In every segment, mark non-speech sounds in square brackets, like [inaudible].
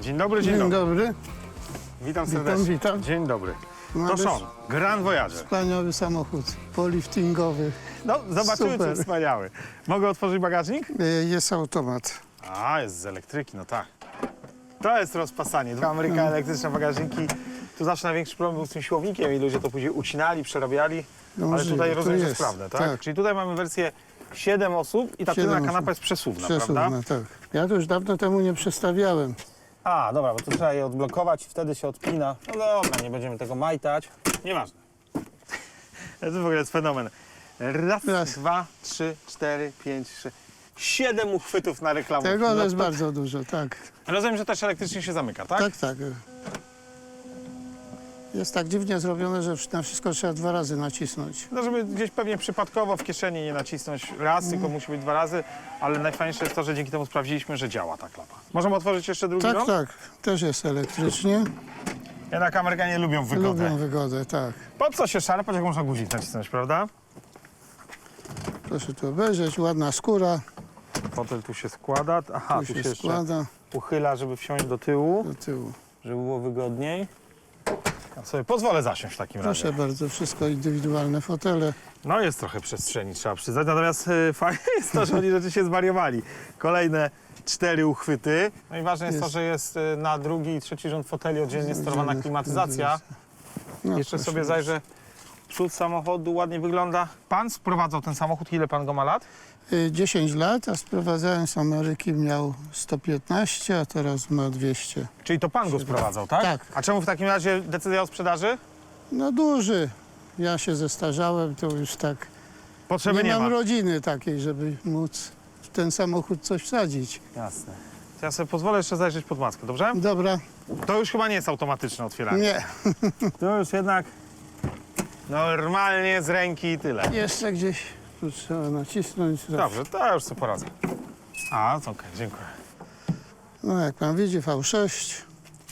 Dzień dobry, dzień, Dzień dobry. dobry. Witam serdecznie. witam. Dzień dobry. Ma To Sean, Grand Voyager. Wspaniały samochód poliftingowy. No, zobaczymy, Super. czy wspaniały. Mogę otworzyć bagażnik? Y, Jest automat. A, jest z elektryki, no tak. To jest rozpasanie. Dwa Ameryka elektryczne bagażniki. Tu zawsze największy problem był z tym siłownikiem i ludzie to później ucinali, przerabiali. No Ale możliwe, tutaj to rozumiem, że jest jest, sprawne, tak? tak. Czyli tutaj mamy wersję 7 osób i ta Siedem tylna osób. kanapa jest przesuwna, prawda? Przesuwne, tak. Ja to już dawno temu nie przestawiałem. A, dobra, bo to trzeba je odblokować i wtedy się odpina. No dobra, nie będziemy tego majtać. Nieważne. To w ogóle jest fenomen. Raz, Raz. dwa, trzy, cztery, pięć, sześć. Siedem uchwytów na reklamę. Tego no, jest to- bardzo dużo, tak. Rozumiem, że też elektrycznie się zamyka, tak? Tak, tak. Jest tak dziwnie zrobione, że na wszystko trzeba dwa razy nacisnąć. No, żeby gdzieś pewnie przypadkowo w kieszeni nie nacisnąć raz, tylko musi być dwa razy, ale najfajniejsze jest to, że dzięki temu sprawdziliśmy, że działa ta klapa. Możemy otworzyć jeszcze drugi Tak, dom? tak. Też jest elektrycznie. Jednak Amerykanie lubią wygodę. Lubią wygodę, tak. Po co się szarpać, jak można guzik nacisnąć, prawda? Proszę tu obejrzeć, ładna skóra. Fotel tu się składa. Aha, Tu tu się się jeszcze składa uchyla, żeby wsiąść do tyłu, do tyłu. żeby było wygodniej. Sobie pozwolę zasiąść w takim Proszę razie. bardzo, wszystko indywidualne fotele. No jest trochę przestrzeni, trzeba przyznać. Natomiast y, [laughs] fajne jest to, że oni rzeczywiście zwariowali. Kolejne cztery uchwyty. No i ważne jest, to, Jest. że jest y, na drugi i trzeci rząd foteli oddzielnie sterowana klimatyzacja. No, Jeszcze proszę sobie bardzo. zajrzę. Przód samochodu ładnie wygląda. Pan sprowadzał ten samochód, ile pan go ma lat? Y, 10 lat, a sprowadzałem z Ameryki miał 115, a teraz ma 200. Czyli to pan go sprowadzał, tak? Tak. A czemu w takim razie decyzja o sprzedaży? No duży. Ja się zestarzałem, to już tak. Potrzeby nie nie, mam ma. rodziny takiej, żeby móc w ten samochód coś wsadzić. Jasne. To ja sobie pozwolę jeszcze zajrzeć pod maskę, dobrze? Dobra, To już chyba nie jest automatyczne otwieranie. nie. To już jednak normalnie z ręki i tyle. Jeszcze gdzieś tu trzeba nacisnąć. Dobrze, to już sobie poradzę. A, to okej, dziękuję. No jak pan widzi, V6.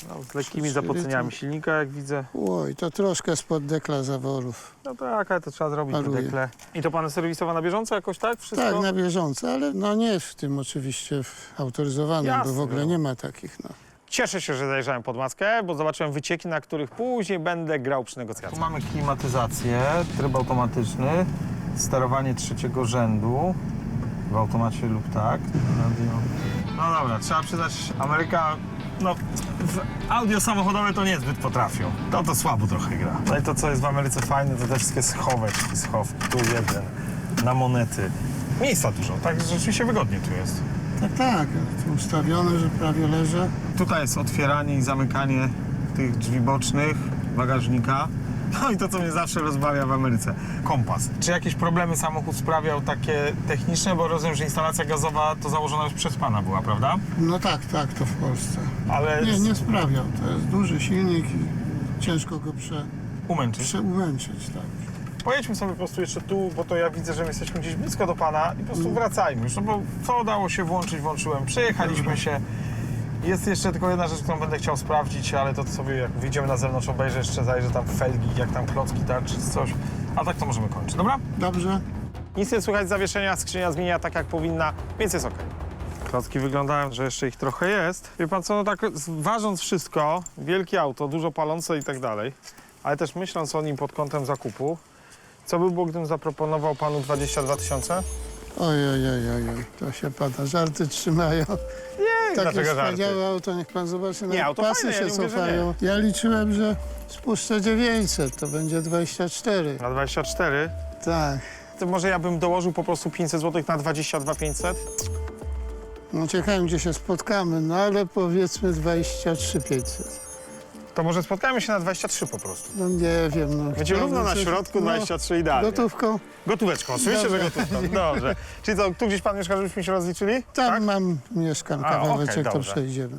No, z lekkimi zapoceniami silnika, jak widzę. Oj, to troszkę spod dekla zaworów. No tak, ale to trzeba zrobić po Paruje. dekle. I to pan serwisowa na bieżąco jakoś, tak? Wszystko? Tak, na bieżąco, ale no nie w tym oczywiście w autoryzowanym, Jasne, bo w ogóle no. nie ma takich. No. Cieszę się, że zajrzałem pod maskę, bo zobaczyłem wycieki, na których później będę grał przy negocjacjach. Tu mamy klimatyzację, tryb automatyczny, sterowanie trzeciego rzędu w automacie lub tak. Radio. No dobra, trzeba przyznać, Ameryka no, w audio samochodowe to niezbyt potrafią. To to słabo trochę gra. No i to, co jest w Ameryce fajne, to te wszystkie schoweczki, schow, tu jeden, na monety. Miejsca dużo, tak rzeczywiście wygodnie tu jest. Tak, tak, ustawione, że prawie leżę. Tutaj jest otwieranie i zamykanie tych drzwi bocznych, bagażnika. No i to, co mnie zawsze rozbawia w Ameryce, kompas. Czy jakieś problemy samochód sprawiał takie techniczne? Bo rozumiem, że instalacja gazowa to założona już przez Pana była, prawda? No tak, tak, to w Polsce. Ale Nie, nie sprawiał. To jest duży silnik i ciężko go prze, umęczyć. przeumęczyć. Tak. Pojedźmy sobie po prostu jeszcze tu, bo to ja widzę, że my jesteśmy gdzieś blisko do Pana i po prostu wracajmy już, no bo co udało się włączyć, włączyłem, przejechaliśmy się. Jest jeszcze tylko jedna rzecz, którą będę chciał sprawdzić, ale to sobie jak wyjdziemy na zewnątrz, obejrzę jeszcze, zajrzę tam felgi, jak tam klocki, tak, czy coś. A tak to możemy kończyć, dobra? Dobrze. Nic nie słychać z zawieszenia, skrzynia zmienia tak jak powinna, więc jest ok. Klocki wyglądają, że jeszcze ich trochę jest. Wie pan co, no tak ważąc wszystko, wielkie auto, dużo palące i tak dalej, ale też myśląc o nim pod kątem zakupu, co by było, gdybym zaproponował panu 22 tysiące? Oj, oj, oj, oj, oj. To się pana żarty trzymają. Nie, Takie dlaczego żarty? wspaniałe auto, niech pan zobaczy, Nie, nawet auto pasy fajne, ja się nie mówię, że cofają. Ja liczyłem, że spuszczę 900, to będzie 24. Na 24? Tak. To może ja bym dołożył po prostu 500 zł na 22 500? No ciekawe, gdzie się spotkamy, no ale powiedzmy 23 500. To może spotkamy się na 23 po prostu. No nie wiem, no. Będzie równo na środku, no, 23 idealnie. Gotówką? Gotóweczką, oczywiście, że Dobra. gotówką. Dobrze. [laughs] Czyli co, tu gdzieś pan mieszka, żebyśmy się rozliczyli? Tam Tak? mam, mieszkam A, kawałeczek, okej, to dobrze. przejdziemy.